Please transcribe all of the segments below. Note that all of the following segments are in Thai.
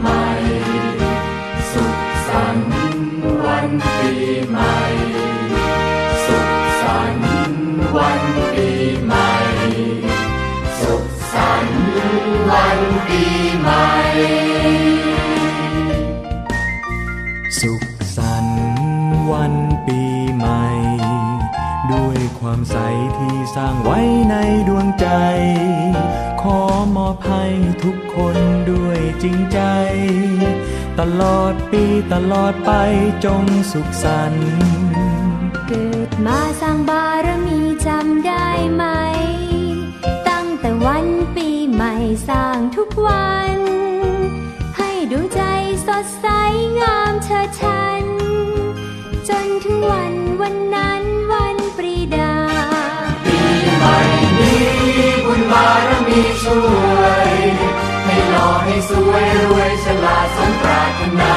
ใหม่ สุขสันต์วันปีใหม่ สุขสันต์วันปีใหม่ สุขสันต์วันปีใหม่ สุขสันต์วันปีใหม่ ด้วยความใสที่สร้างไว้ในดวงใจ อบให้ทุกคนด้วยจริงใจ ตลอดปีตลอดไปจงสุขสันต์เกิดมาสร้างบารมีจำได้ไหม ตั้งแต่วันปีใหม่สร้างทุกวัน ให้ดวงใจสดใสงามเชิดชัน จนถึงวันวันนั้นวันปรีดา นี้บุญบารมีช่วยให้หล่อให้สวยรวยฉลาดสมปรารถนา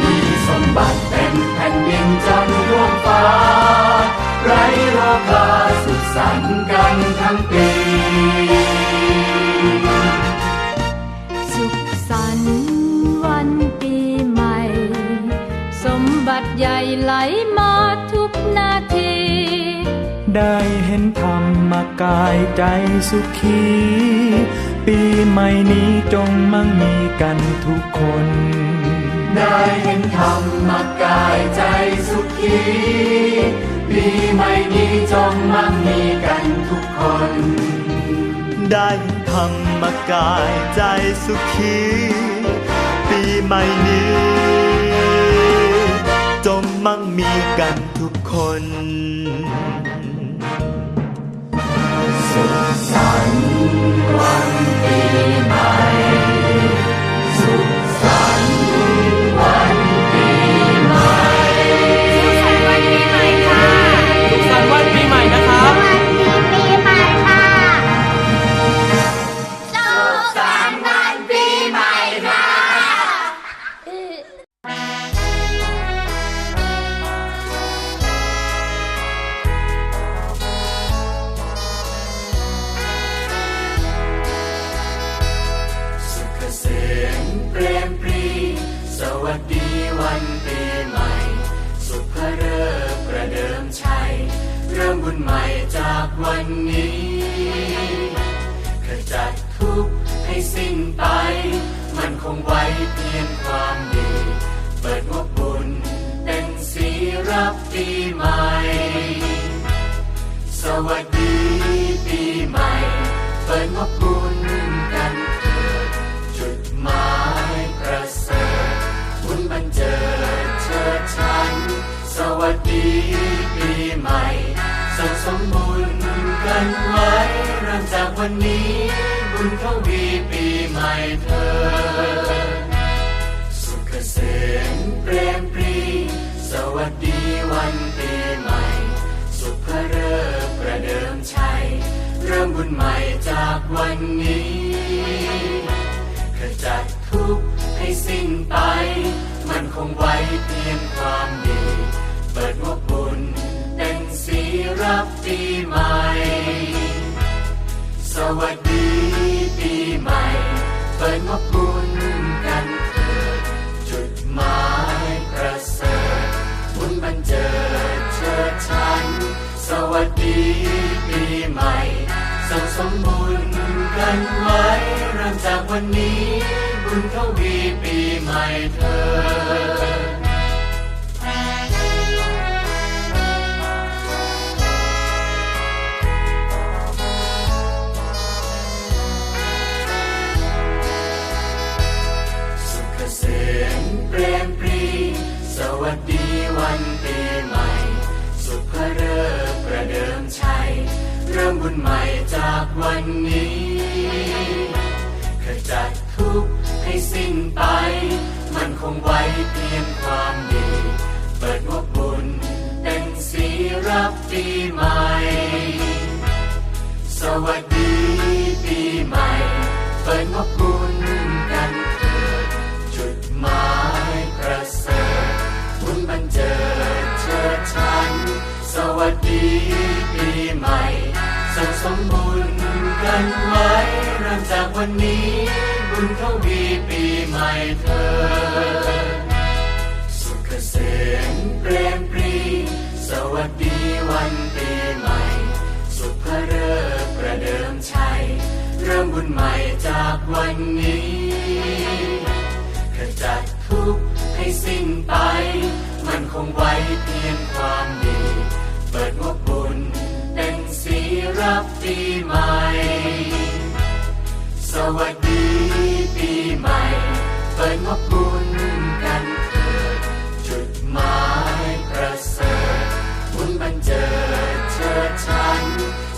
มีสมบัติเต็มแผ่นดินจนทั่วฟ้า ไรโรคาสุขสันต์กันทั้งปีสุขสันต์วันปีใหม่ สมบัติใหญ่ไหลมา ได้เห็นธรรมกายใจสุขี ปีใหม่นี้จงมั่งมีกันทุกคน ได้เห็นธรรมกายใจสุขี ปีใหม่นี้จงมั่งมีกันทุกคน ได้ธรรมกายใจสุขี ปีใหม่นี้ จงมั่งมีกันทุกคน สันวันปี ใหม่จากวันนี้ขจัดทุกข์ให้สิ้นไป มันคงไว้เพียงความดี เปิดงบบุญเป็นสีรับปีใหม่ สวัสดีปีใหม่ เปิดงบบุญกันเถิดจุดหมายประเสริฐบุญบันเจิดเชิดชัน สวัสดีปีใหม่ สังสมบุญกันไว้เริ่มจากวันนี้ บุญทวีปีใหม่เถิดสุขเกษมเปรมปรีสวัสดีวันปีใหม่ สุขเริกประเดิมชัย เริ่มบุญใหม่จากวันนี้ขจัดทุกข์ให้สิ้นไป มันคงไว้เพียงความดี วัสดีปีใหม่เปิดงบบุญกันเถิดจุดหมายประเสริฐบุญบันเจิดเชิดชันสวัสดีปีใหม่สังสมบุญกันไว้เริ่มจากวันนี้บุญทวีปีใหม่เถิด นใหม่จากวันนี้ขจัดทุกข์ให้สิ้นไป มันคงไว้เพียงความดี เปิดงบบุญเป็นสีรับปีใหม่ สวัสดีันไว้เริ่มจากวันนี้บุญทวีปีใหม่เธอ สุขเกษมเปรมปรี สวัสดีวันปีใหม่ สุขเริกประเดิมชัย เริ่มบุญใหม่จากวันนี้ขจัดทุกข์ให้สิ้นไป มันคงไว้เพียงความดี เปิดงบบุญเป็นสีรับปีใหม่ วัสดีปีใหม่ เปิดมบบุญกันเถิด จุดหมายประเสริฐบุญบันเจิดเชิดชัน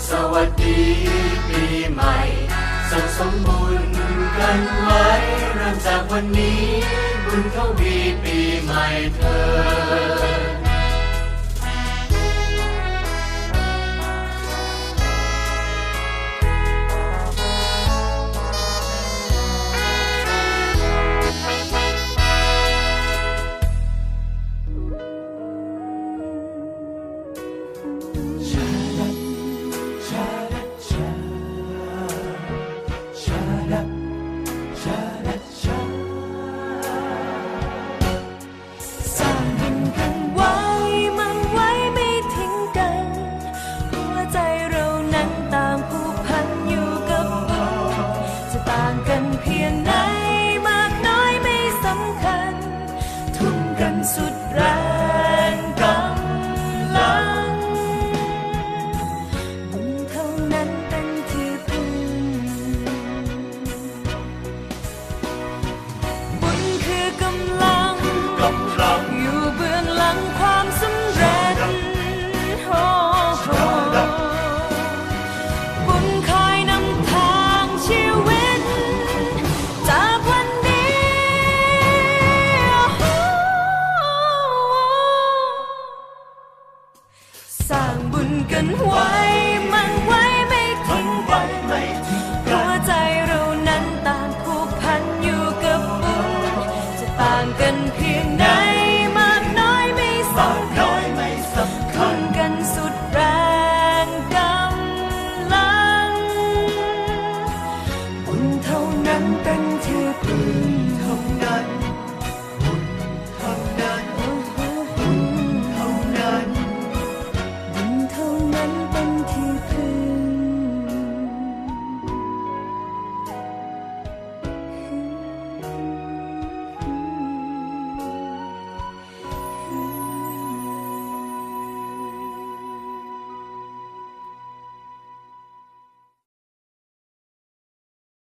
สวัสดีปีใหม่สังสมบุญกันไว้เริ่มจากวันนี้ บุญเขาวีปีใหม่เธอ